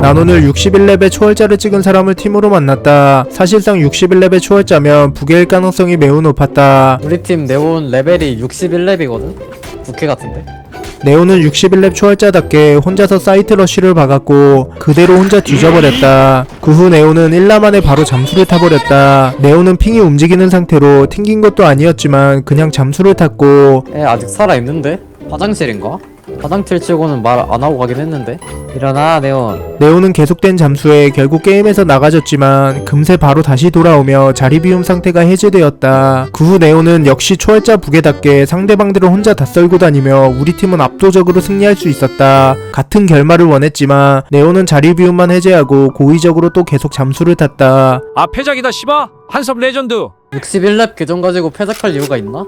난 오늘 61렙의 초월자를 찍은 사람을 팀으로 만났다. 사실상 61렙의 초월자면 부계일 가능성이 매우 높았다. 우리 팀 네온 레벨이 61렙이거든? 부캐 같은데? 네오는 61렙 초월자답게 혼자서 사이트 러쉬를 박았고 그대로 혼자 뒤져버렸다. 그 후 네오는 1라 만에 바로 잠수를 타버렸다. 네오는 핑이 움직이는 상태로 튕긴 것도 아니었지만 그냥 잠수를 탔고 애 아직 살아있는데? 화장실인가? 화장실 치고는 말 안 하고 가긴 했는데 일어나 네온 네오는 계속된 잠수에 결국 게임에서 나가졌지만 금세 바로 다시 돌아오며 자리 비움 상태가 해제되었다. 그 후 네오는 역시 초월자 부계답게 상대방들을 혼자 다 썰고 다니며 우리 팀은 압도적으로 승리할 수 있었다. 같은 결말을 원했지만 네오는 자리 비움만 해제하고 고의적으로 또 계속 잠수를 탔다. 아 패작이다 씨바 한섭 레전드 61렙 계정 가지고 패작할 이유가 있나?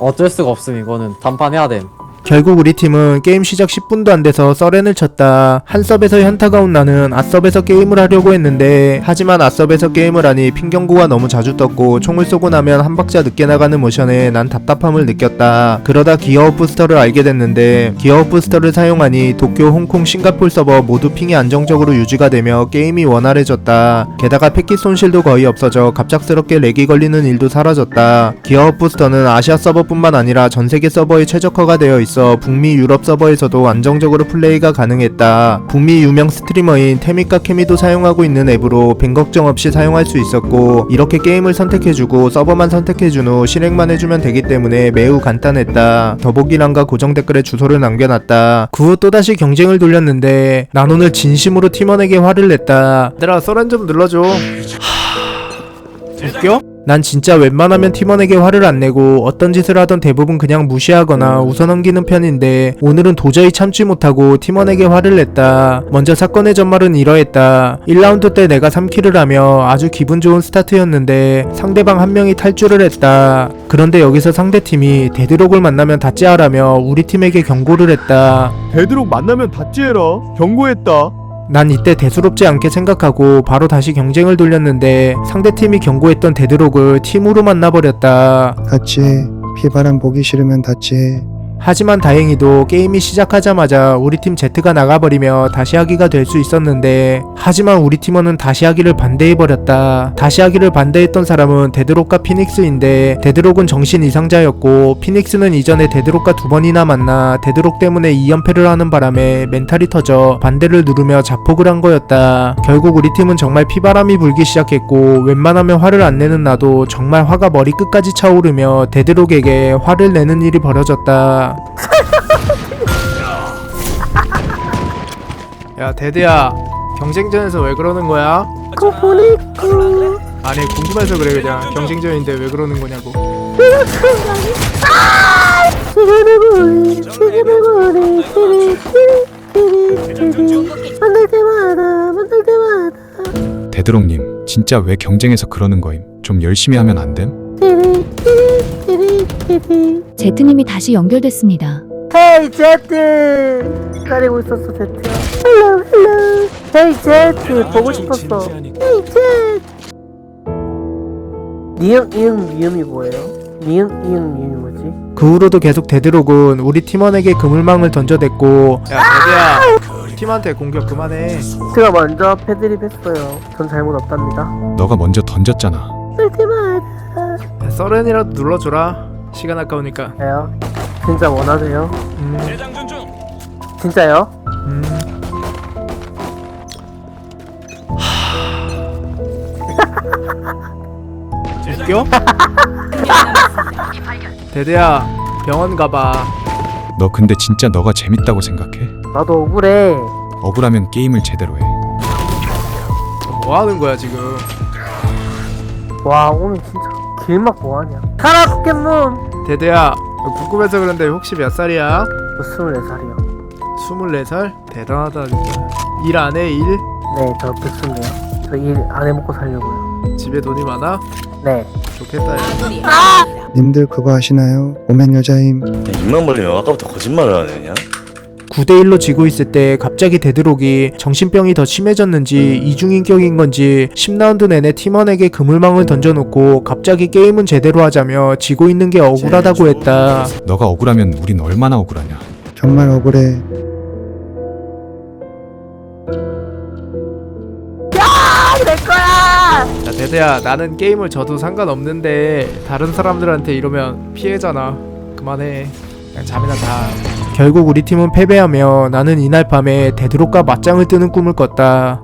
어쩔 수가 없음 이거는 단판 해야 됨 결국 우리 팀은 게임 시작 10분도 안 돼서 서렌을 쳤다. 한 섭에서 현타가 온 나는 아섭에서 게임을 하려고 했는데 하지만 아섭에서 게임을 하니 핑경고가 너무 자주 떴고 총을 쏘고 나면 한 박자 늦게 나가는 모션에 난 답답함을 느꼈다. 그러다 기어업 부스터를 알게 됐는데 기어업 부스터를 사용하니 도쿄, 홍콩, 싱가폴 서버 모두 핑이 안정적으로 유지가 되며 게임이 원활해졌다. 게다가 패킷 손실도 거의 없어져 갑작스럽게 렉이 걸리는 일도 사라졌다. 기어업 부스터는 아시아 서버뿐만 아니라 전 세계 서버에 최적화가 되어 있어 북미 유럽 서버에서도 안정적으로 플레이가 가능했다. 북미 유명 스트리머인 태미카 케미도 사용하고 있는 앱으로 뱅 걱정 없이 사용할 수 있었고 이렇게 게임을 선택해주고 서버만 선택해준 후 실행만 해주면 되기 때문에 매우 간단했다. 더보기란과 고정 댓글에 주소를 남겨놨다. 그 후 또다시 경쟁을 돌렸는데 난 오늘 진심으로 팀원에게 화를 냈다. 얘들아 썰한 좀 눌러줘. 웃겨? 난 진짜 웬만하면 팀원에게 화를 안 내고 어떤 짓을 하던 대부분 그냥 무시하거나 웃어넘기는 편인데 오늘은 도저히 참지 못하고 팀원에게 화를 냈다. 먼저 사건의 전말은 이러했다. 1라운드 때 내가 3킬을 하며 아주 기분 좋은 스타트였는데 상대방 한 명이 탈주를 했다. 그런데 여기서 상대팀이 데드록을 만나면 다찌하라며 우리 팀에게 경고를 했다. 베드록 만나면 다찌해라 경고했다 난 이때 대수롭지 않게 생각하고 바로 다시 경쟁을 돌렸는데 상대팀이 경고했던 데드록을 팀으로 만나버렸다. 다치해. 피바람 보기 싫으면 다치해. 하지만 다행히도 게임이 시작하자마자 우리 팀 Z가 나가버리며 다시 하기가 될 수 있었는데 하지만 우리 팀원은 다시 하기를 반대해버렸다. 다시 하기를 반대했던 사람은 데드록과 피닉스인데 데드록은 정신 이상자였고 피닉스는 이전에 데드록과 두 번이나 만나 데드록 때문에 2연패를 하는 바람에 멘탈이 터져 반대를 누르며 자폭을 한 거였다. 결국 우리 팀은 정말 피바람이 불기 시작했고 웬만하면 화를 안 내는 나도 정말 화가 머리끝까지 차오르며 데드록에게 화를 내는 일이 벌어졌다. 야 데드야 경쟁전에서 왜 그러는 거야? 그거 보냈고 아니 궁금해서 그래 그냥 경쟁전인데 왜 그러는 거냐고 때마다 때마다 데드록님, 진짜 왜 경쟁에서 그러는 거임? 좀 열심히 하면 안 됨? 제트님이 다시 연결됐습니다. 헤이 제트! 기다리고 있었어 제트야 헬로 헬로 헤이 제트 보고 싶었어. 헤이 제트! 니은 이응 미음이 뭐예요? 니은 이응 미음이 뭐지? 그 후로도 계속 데드록은 우리 팀원에게 그물망을 던져댔고. 야 데드야 팀한테 공격 그만해. 제가 먼저 패드립 했어요. 전 잘못 없답니다. 너가 먼저 던졌잖아. 야, 서렌이라도 눌러줘라 시간 아까우니까 예요 진짜 원하세요? 음, 진짜요? 음. 웃겨? 데드야 병원 가봐 너 근데 진짜 너가 재밌다고 생각해? 나도 억울해 억울하면 게임을 제대로 해. 뭐 하는 거야 지금 와 오늘 진짜 길막 뭐하냐 가라 포켓몬 너 궁금해서 그런데 혹시 몇 살이야? 저 24살이요 24살? 대단하다 진짜 일 안 해 일? 네 저 백수인데요 저 일 안 해먹고 살려고요 집에 돈이 많아? 네 좋겠다 야. 님들 그거 아시나요? 오멘 여자임. 입만 벌리면 아까부터 거짓말을 하느냐? 9대1로 지고 있을 때 갑자기 데드록이 정신병이 더 심해졌는지 이중인격인 건지 10라운드 내내 팀원에게 그물망을 던져놓고 갑자기 게임은 제대로 하자며 지고 있는 게 억울하다고 했다. 너가 억울하면 우린 얼마나 억울하냐? 정말 억울해. 자 데드야 나는 게임을 져도 상관없는데 다른 사람들한테 이러면 피해잖아 그만해 잠이나 자 결국 우리 팀은 패배하며 나는 이날 밤에 데드록과 맞짱을 뜨는 꿈을 꿨다